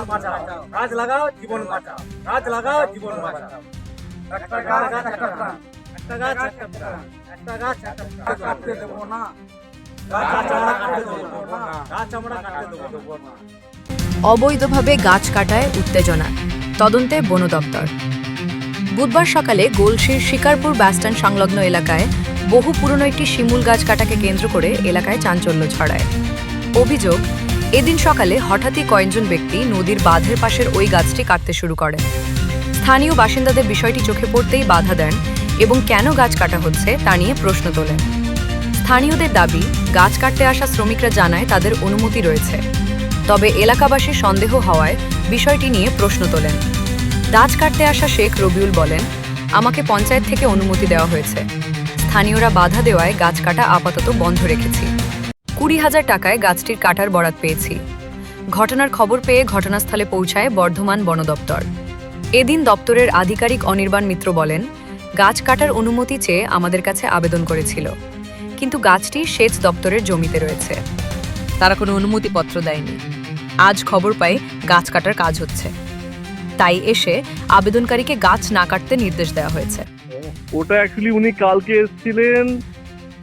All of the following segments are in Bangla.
বাঁচাও গাছ লাগাও জীবন বাঁচাও। গাছ লাগাও জীবন বাঁচাও। একটা গাছ একটা প্রাণ। একটা গাছ একটা প্রাণ। একটা গাছ একটা প্রাণ। কাটতে দেবো না। গাছ আমরা কাটতে দেবো না। গাছ আমরা কাটতে দেবো না। অবৈধভাবে গাছ কাটায় উত্তেজনা। তদন্তে বন দপ্তর। বুধবার সকালে গোলশির শিকারপুর বাসস্ট্যান্ড সংলগ্ন এলাকায় বহু পুরনো একটি শিমুল গাছ কাটাকে কেন্দ্র করে এলাকায় চাঞ্চল্য ছড়ায়। অভিযোগ এদিন সকালে হঠাৎই কয়েকজন ব্যক্তি নদীর বাঁধের পাশের ওই গাছটি কাটতে শুরু করেন। স্থানীয় বাসিন্দাদের বিষয়টি চোখে পড়তেই বাধা দেন এবং কেন গাছ কাটা হচ্ছে তা নিয়ে প্রশ্ন তোলেন। স্থানীয়দের দাবি, গাছ কাটতে আসা শ্রমিকরা জানায় তাদের অনুমতি রয়েছে। তবে এলাকাবাসী সন্দেহ হওয়ায় বিষয়টি নিয়ে প্রশ্ন তোলেন। গাছ কাটতে আসা শেখ রবিউল বলেন, আমাকে পঞ্চায়েত থেকে অনুমতি দেওয়া হয়েছে। স্থানীয়রা বাধা দেওয়ায় গাছ কাটা আপাতত বন্ধ রেখেছি। কুড়ি হাজার টাকায় গাছটির কাটার বরাত পেয়েছি। ঘটনার খবর পেয়ে ঘটনাস্থলে পৌঁছায় বর্ধমান বন দপ্তর। এদিন দপ্তরের আধিকারিক অনির্বাণ মিত্র বলেন, গাছ কাটার অনুমতি চেয়ে আমাদের কাছে আবেদন করেছিল, কিন্তু গাছটি সেচ দপ্তরের জমিতে রয়েছে। তারা কোনো অনুমতিপত্র দেয়নি। আজ খবর পাই গাছ কাটার কাজ হচ্ছে। তাই এসে আবেদনকারীকে গাছ না কাটতে নির্দেশ দেওয়া হয়েছে। ওটা অ্যাকচুয়ালি উনি কালকে এসেছিলেন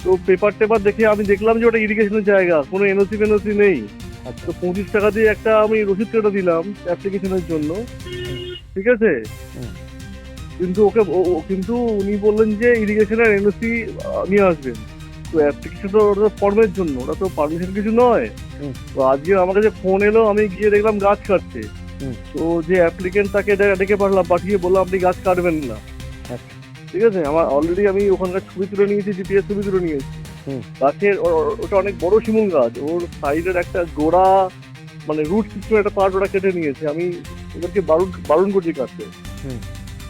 তো পেপার টেপার দেখে আমি দেখলাম যে ওটা ইরিগেশনের জায়গা কোনো এনওসি ফেনওসি নেই। তো পঁচিশ টাকা দিয়ে একটা আমি রসিদ কেটে দিলাম অ্যাপ্লিকেশনের জন্য। ঠিক আছে? কিন্তু ওকে কিন্তু উনি বললেন যে ইরিগেশনের এনওসি নিয়ে আসবেন। তো অ্যাপ্লিকেশন তো ওটা ফর্মের জন্য ওটা তো পারমিশন কিছু নয়। তো আজকে আমার কাছে ফোন এলো আমি গিয়ে দেখলাম গাছ কাটছে। তো যে অ্যাপ্লিকেন্ট তাকে ডেকে পাঠালাম পাঠিয়ে বললাম আপনি গাছ কাটবেন না। ঠিক আছে? আমার অলরেডি আমি ওখানকার ছবি তুলে নিয়েছি জিপিএস ছবি তুলে নিয়েছি। গাছের ওটা অনেক বড় শিমুল গাছ। ওর সাইডের একটা গোড়া মানে রুট সিস্টেম একটা পার্ট ওটা কেটে নিয়েছে। আমি ওদেরকে বারণ বারণ করছি কাটতে।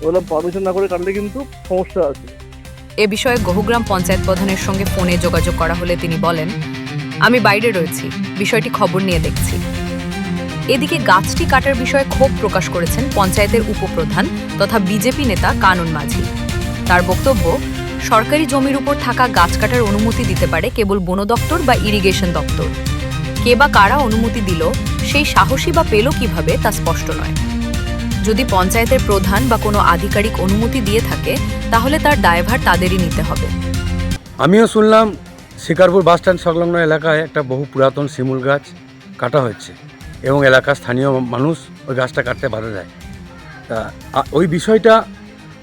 বললাম পারমিশন না করে কাটলে কিন্তু সমস্যা আছে। এ বিষয়ে গহুগ্রাম পঞ্চায়েত প্রধানের সঙ্গে ফোনে যোগাযোগ করা হলে তিনি বলেন আমি বাইরে রয়েছি। বিষয়টি খবর নিয়ে দেখছি। এদিকে গাছটি কাটার বিষয়ে ক্ষোভ প্রকাশ করেছেন পঞ্চায়েতের উপপ্রধান তথা বিজেপি নেতা কানন মাঝি। তার বক্তব্য, সরকারি জমির উপর থাকা গাছ কাটার অনুমতি দিতে পারে কেবল বন দপ্তর বা ইরিগেশন দপ্তর। কে বা কারা অনুমতি দিল, সেই সাহসী বা পেল কীভাবে তা স্পষ্ট নয়। যদি পঞ্চায়েতের প্রধান বা কোনো আধিকারিক অনুমতি দিয়ে থাকে, তাহলে তার দায়ভার তাদেরই নিতে হবে। আমিও শুনলাম, শিকারপুর বাসস্ট্যান্ড সংলগ্ন এলাকায় একটা বহু পুরাতন শিমুল গাছ কাটা হচ্ছে এবং এলাকার স্থানীয় মানুষ ওই গাছটা কাটতে বাধা দেয়। তা ওই বিষয়টা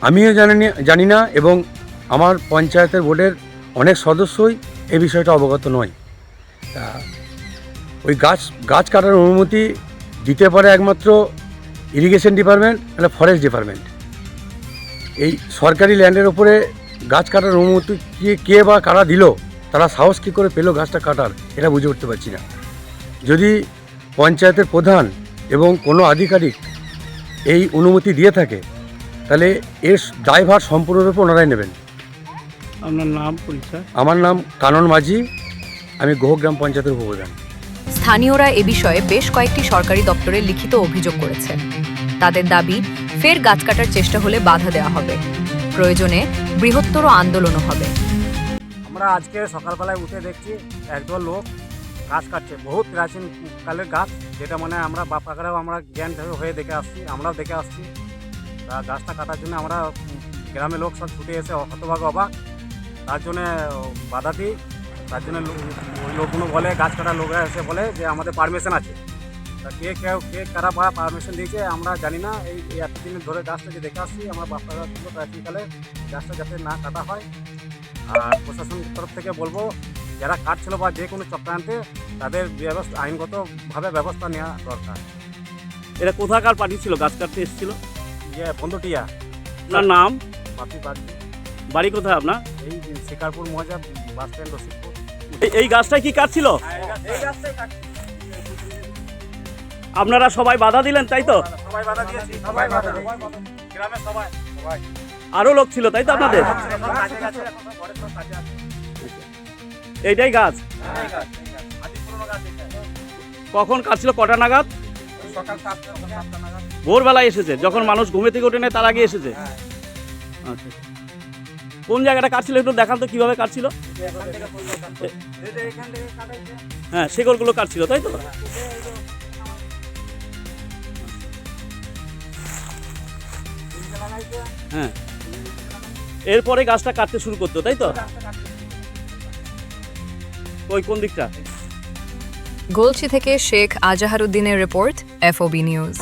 আমিও জানি জানি না এবং আমার পঞ্চায়েতের বোর্ডের অনেক সদস্যই এই বিষয়টা অবগত নয়। ওই গাছ গাছ কাটার অনুমতি দিতে পারে একমাত্র ইরিগেশন ডিপার্টমেন্ট মানে ফরেস্ট ডিপার্টমেন্ট। এই সরকারি ল্যান্ডের ওপরে গাছ কাটার অনুমতি কে কে বা কারা দিল, তারা সাহস কী করে পেল গাছটা কাটার, এটা বুঝে উঠতে পারছি না। যদি পঞ্চায়েতের প্রধান এবং কোনো আধিকারিক এই অনুমতি দিয়ে থাকে তাহলে এর ড্রাইভার সম্পূর্ণরূপে ওনারাই নেবেন। আপনার নাম পরিচয়? আমার নাম কানন মাঝি আমি গোহগ্রাম পঞ্চায়েতের উপপ্রধান। স্থানীয়রা এ বিষয়ে বেশ কয়েকটি সরকারি দপ্তরে লিখিত অভিযোগ করেছে তাদের দাবি ফের গাছ কাটার চেষ্টা হলে বাধা দেওয়া হবে। প্রয়োজনে বৃহত্তর আন্দোলনও হবে। আমরা আজকে সকালবেলায় উঠে দেখছি একদল লোক গাছ কাটছে বহুত প্রাচীন কালের গাছ যেটা মানে আমরা বাপাকারাও আমরা জ্ঞান হয়ে দেখে আসছি আমরাও দেখে আসছি। গাছটা কাটার জন্য আমরা গ্রামের লোক সব ছুটে এসে হতভাগ অবাক। তার জন্য বাধা দিই। তার জন্য ওই লোকগুলো বলে, গাছ কাটার লোকরা এসে বলে যে আমাদের পারমিশন আছে। তা কে কেউ কে কারা বা পারমিশন দিয়েছে আমরা জানি না। এই এতদিন ধরে গাছটাকে দেখে আসছি। আমরা বাপারা প্রাচীনকালে। গাছটা যাতে না কাটা হয়। আর প্রশাসনের তরফ থেকে বলব, যারা কাটছিল বা যে কোনো চক্রান্তে তাদের ব্যবস্থা আইনগতভাবে ব্যবস্থা নেওয়া দরকার। এটা কোথাকার পার্টি ছিল? গাছ কাটতে এসেছিল? ইয়ে বন্ধুটিয়া আপনার নাম? বাপি বাড়ি বাড়ি কোথায় আপনার? এই শিকারপুর মজা বাস স্ট্যান্ড এই- গাছটা কি কাটছিল এই গাছটাই কাটছি। আপনারা সবাই বাধা দিলেন তাই তো? সবাই বাধা দিয়েছি সবাই বাধা গ্রামের সবাই সবাই। আরও লোক ছিল তাই তো আপনাদের? কাজে আছে। এইটাই গাছ? কখন কাটছিল কটা নাগাদ? ভোরবেলায় এসেছে, যখন মানুষ ঘুমে থেকে ওঠে নেয় তার আগে এসেছে? আচ্ছা, আচ্ছা। কোন জায়গাটা কাটছিল একটু দেখান তো কীভাবে কাটছিল? হ্যাঁ শেকড়গুলো কাটছিল, তাই তো? হ্যাঁ। এরপরে গাছটা কাটতে শুরু করতো, তাই তো? ওই কোন দিকটা? গোলচি থেকে শেখ আজাহারুদ্দিনের রিপোর্ট এফওবি নিউজ।